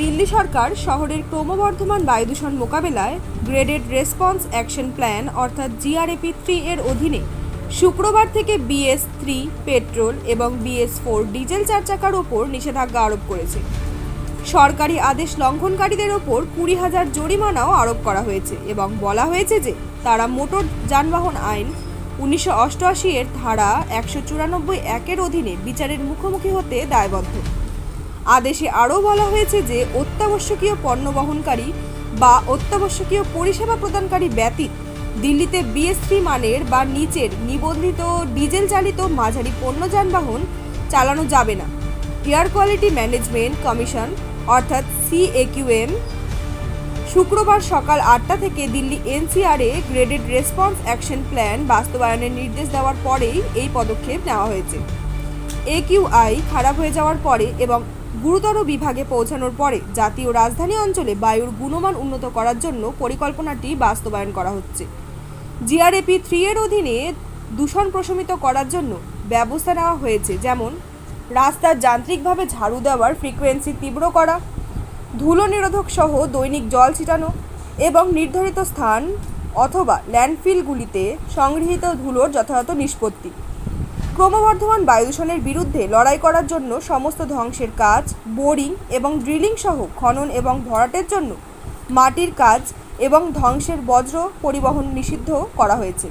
দিল্লি সরকার শহরের ক্রমবর্ধমান বায়ুদূষণ মোকাবেলায় গ্রেডেড রেসপন্স অ্যাকশন প্ল্যান, অর্থাৎ জিআরএপি থ্রি এর অধীনে শুক্রবার থেকে বিএস থ্রি পেট্রোল এবং বিএস ফোর ডিজেল চার চাকার ওপর নিষেধাজ্ঞা আরোপ করেছে। সরকারি আদেশ লঙ্ঘনকারীদের ওপর কুড়ি হাজার জরিমানাও আরোপ করা হয়েছে এবং বলা হয়েছে যে তারা মোটর যানবাহন আইন উনিশশো অষ্টআশি এর ধারা একশো চুরানব্বই একের অধীনে বিচারের মুখোমুখি হতে দায়বদ্ধ। আদেশে আরও বলা হয়েছে যে অত্যাবশ্যকীয় পণ্য বহনকারী বা অত্যাবশ্যকীয় পরিষেবা প্রদানকারী ব্যতীত দিল্লিতে বিএসসি মানের বা নিচের নিবন্ধিত ডিজেল চালিত মাঝারি পণ্য যানবাহন চালানো যাবে না। এয়ার কোয়ালিটি ম্যানেজমেন্ট কমিশন, অর্থাৎ সিএকিউএম, শুক্রবার সকাল আটটা থেকে দিল্লি এনসিআরে গ্রেডেড রেসপন্স অ্যাকশন প্ল্যান বাস্তবায়নের নির্দেশ দেওয়ার পরেই এই পদক্ষেপ নেওয়া হয়েছে। একিউআই খারাপ হয়ে যাওয়ার পরে এবং গুরুতর বিভাগে পৌঁছানোর পরে জাতীয় রাজধানী অঞ্চলে বায়ুর গুণমান উন্নত করার জন্য পরিকল্পনাটি বাস্তবায়ন করা হচ্ছে। জিআরএপি থ্রি এর অধীনে দূষণ প্রশমিত করার জন্য ব্যবস্থা নেওয়া হয়েছে, যেমন রাস্তার যান্ত্রিকভাবে ঝাড়ু দেওয়ার ফ্রিকোয়েন্সি তীব্র করা, ধুলো নিরোধক সহ দৈনিক জল ছিটানো এবং নির্ধারিত স্থান অথবা ল্যান্ডফিলগুলিতে সংগৃহীত ধুলোর যথাযথ নিষ্পত্তি। ক্রমবর্ধমান বায়ুদূষণের বিরুদ্ধে লড়াই করার জন্য সমস্ত ধ্বংসের কাজ, বোরিং এবং ড্রিলিং সহ খনন এবং ভরাটের জন্য মাটির কাজ এবং ধ্বংসের বজ্র পরিবহন নিষিদ্ধ করা হয়েছে।